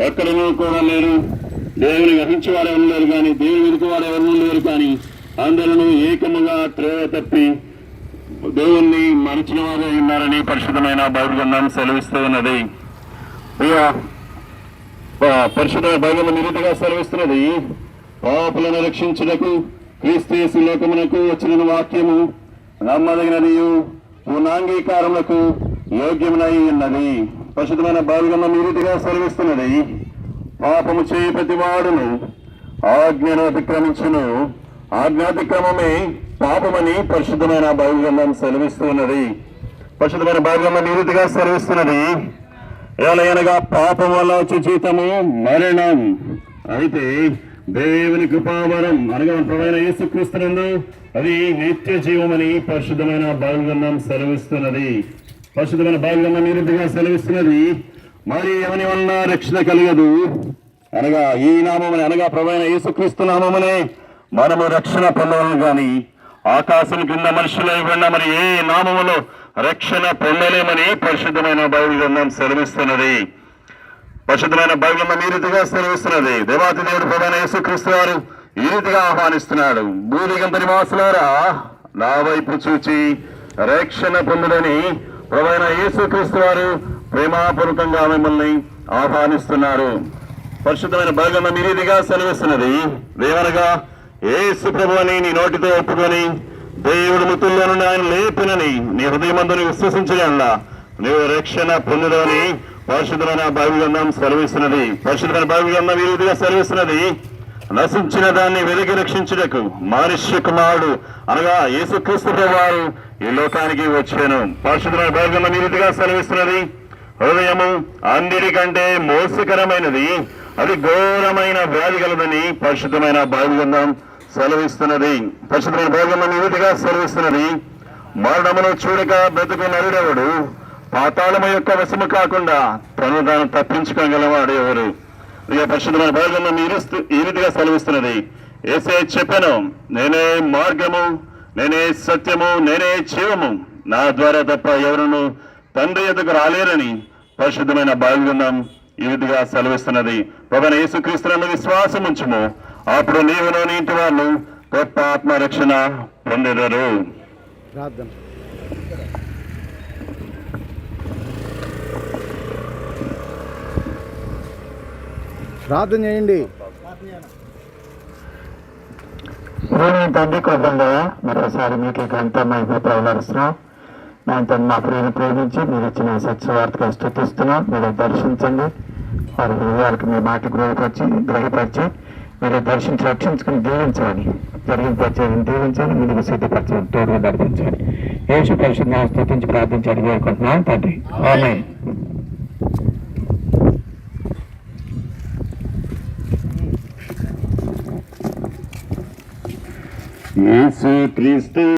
ఎక్కడనూ కూడా లేరు దేవుని గ్రహించి వారు ఎవరు లేరు కానీ దేవుని వెనుక వారు ఎవరు లేరు కానీ అందరూ ఏకముగా త్రేవ తప్పి దేవుణ్ణి మరిచిన వారే ఉన్నారని పరిశుద్ధమైన బైబిల్ గ్రంథం సెలవిస్తూ ఉన్నది. ప- పరిశుద్ధ బైబిల్ నిరుతిగా సెలవిస్తున్నది. పాపులను రక్షించుటకు క్రీస్తు లోకమునకు వచ్చిన వాక్యము నమ్మదగినది పూర్ణాంగీకారములకు యోగ్యమునై ఉన్నది. పరిశుద్ధమైన బైబిల్ నీరుతిగా నిరుతిగా సెలవిస్తున్నది. పాపము చేయి ప్రతి వాడును ఆజ్ఞను అతిక్రమించును. ఆజ్ఞాతిక్రమమే పాపమని పరిశుద్ధమైన బైబిల్ సెలవిస్తున్నది. పరిశుద్ధమైన బైబిల్ నీరుతిగా ఈ రీతిగా సెలవిస్తున్నది. పాపం వల్ల వచ్చే జీతము మరణం. అయితే దేవుని కృపావరం అనగా ప్రమైన యేసుక్రీస్తునందు అది నిత్య జీవమని పరిశుద్ధమైన బైబిల్ సెలవిస్తున్నది. పరిశుద్ధమైన భాగంగా గ్రంథం సెలవిస్తున్నది మరి ఎవని వల్ల రక్షణ కలగదు? అనగా ఈ నామముని అనగా ప్రవైన యేసుక్రీస్తు నామమునే మనము రక్షణ పొందవలను కానీ ఆకాశం కింద మనుషులు ఇవ్వండి మరి ఏ నామములో రక్షణ పొందలేమని పరిశుద్ధమైన బైబిల్ గ్రంథం సెలవిస్తున్నది. పరిశుద్ధమైన బైబిల్ గ్రంథం ఈ రీతిగా సెలవిస్తున్నది. దేవాతి దేవుడు ప్రధాన యేసుక్రీస్తు వారు ఈ రీతిగా ఆహ్వానిస్తున్నాడు. భూదిగంత నివాసులారా నా వైపు చూచి రక్షణ పొందుడని ప్రవైన యేసుక్రీస్తు వారు ప్రేమాపూర్వకంగా మిమ్మల్ని ఆహ్వానిస్తున్నారు. పరిశుద్ధమైన భాగం ఈ సెలవిస్తున్నది. దేవనగా ఏసు ప్రభు అని నీ నోటితో ఒప్పుకొని దేవుడు ముతుల్లో నుండి ఆయన లేపినని నీ హృదయమందుని విశ్వసించగల నీవు రక్షణ పొందుదని పరిశుద్ధమైన భావి గ్రంథం సెలవిస్తున్నది. పరిశుద్ధమైన భావి గ్రంథం ఈ రీతిగా సెలవిస్తున్నది. నశించిన దాన్ని వెలిగి రక్షించుటకు మనుష్య కుమారుడు అనగా యేసుక్రీస్తు వారు ఈ లోకానికి వచ్చాను. పరిశుద్ధమైన భాగంలో గ్రంథం రీతిగా సెలవిస్తున్నది హృదయము అందరికంటే మోసకరమైనది అది ఘోరమైన వ్యాధి కలదని పరిశుద్ధమైన బైబిల్ సెలవిస్తున్నది. పరిశుద్ధమైన భాగంలో గ్రంథం రీతిగా సెలవిస్తున్నది మరణమును చూడక బ్రతుకు నరుడెవడు పాతాళము యొక్క వశము కాకుండా తను తాను తప్పించుకోగలవాడు ఎవరు ఇక పరిశుద్ధమైన భాగంలో మీరు ఈ రీతిగా సెలవిస్తున్నది. ఏసే చెప్పాను నేనే మార్గము నేనే సత్యము నేనే జీవము. నా ద్వారా తప్ప ఎవరును తండ్రి ఎదుగు రాలేరని పరిశుద్ధమైన బైబిల్ ఈ విధంగా సెలవిస్తున్నది. ప్రభువైన యేసుక్రీస్తునందు విశ్వాసం ఉంచుము. అప్పుడు నీవులో నీ ఇంటి వాళ్ళు గొప్ప ఆత్మరక్షణ పొందెదరు. ప్రార్థన. ప్రార్థన చేయండి. తండ్రి కొద్దంగా మరోసారి మీకు ఈ గ్రంథం మేము ప్రవలరుస్తున్నాం దాంతో మా ప్రేమ ప్రేమించి మీరు ఇచ్చిన సత్యవార్తగా స్థుతిస్తున్నాం మీరు దర్శించండి. వారి హృదయాలకు మీ మాట గ్రహపరిచి గ్రహపరిచి మీరు దర్శించి రక్షించుకుని దీవించాలి జరిగింపచేయని దీవించాలి మీకు సిద్ధపరచని తోడుగా నడిపించాలి యేసు పరిశుద్ధ స్థుతించి ప్రార్థించాలి వేడుకుంటున్నాం తండ్రి. ఆమె యేసు క్రీస్తు